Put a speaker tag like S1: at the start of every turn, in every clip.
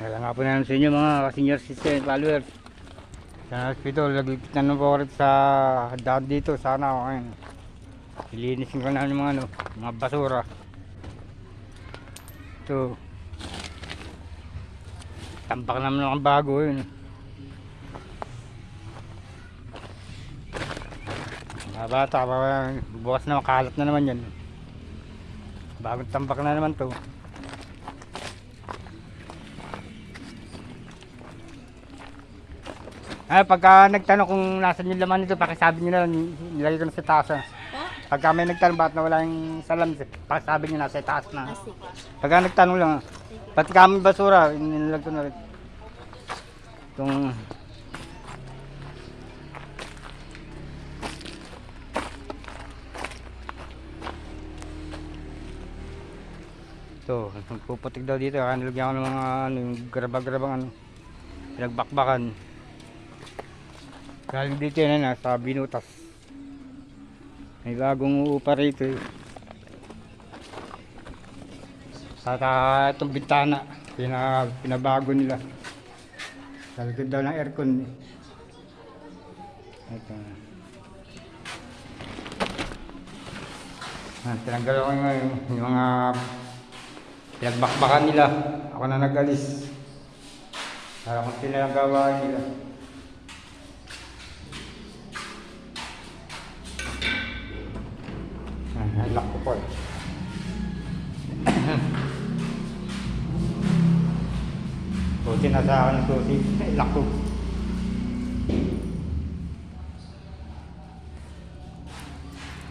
S1: Kaya nga po namin sa inyo mga senior citizen followers. Sa hospital, nagligpitan na po rito sa daan dito. Sana ako ngayon. Ilinisin ko na yung mga, ano, mga basura. Ito. Tampak naman ang bago yun. Mga bata, bukas na makalat na naman yan. Bagong tambak na naman to. Ay, pagka nagtanong kung nasan yung laman nito, pakisabi nyo na, nilagay ko na sa taas. ah.
S2: Po?
S1: Pagka may nagtanong bakit nawala yung salam, pakisabi nyo na sa taas na.
S2: Ah.
S1: Pagka nagtanong lang, ah. pati kami basura, inilag ko na rin. Itong... Ito, puputik daw dito, kaya nilagyan ko ng mga ano, yung grabag-grabang ano, pinagbakbakan. Galing dito yan na, sa binutas. May bagong uupa rito eh. Sa ta- itong bintana, pina, pinabago nila. Likod daw ng aircon. eh. Ito. Ah, tinanggal ko yung, yung mga pinagbakbakan nila. Ako na nag-alis. Para kung sila ang nila. Ah, lock ko po. Buti na sa akin ang susi. Lock ko.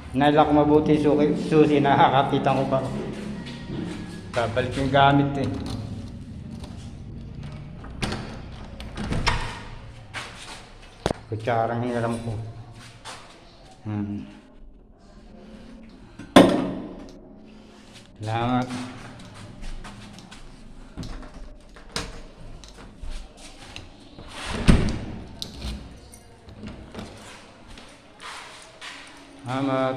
S1: Nailak ko mabuti suki, susi, nakakapitan ko pa. Babalik yung gamit eh. Kutsarang hiniram ko. Hmm. Salamat. Salamat.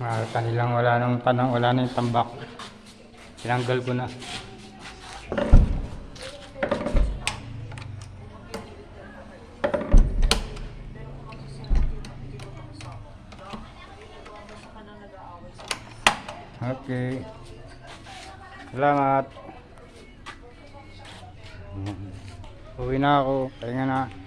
S1: Ah, kanilang wala nang tanong, wala na yung tambak. Tinanggal ko na. Okay. Salamat. Uwi na ako. Pahinga na.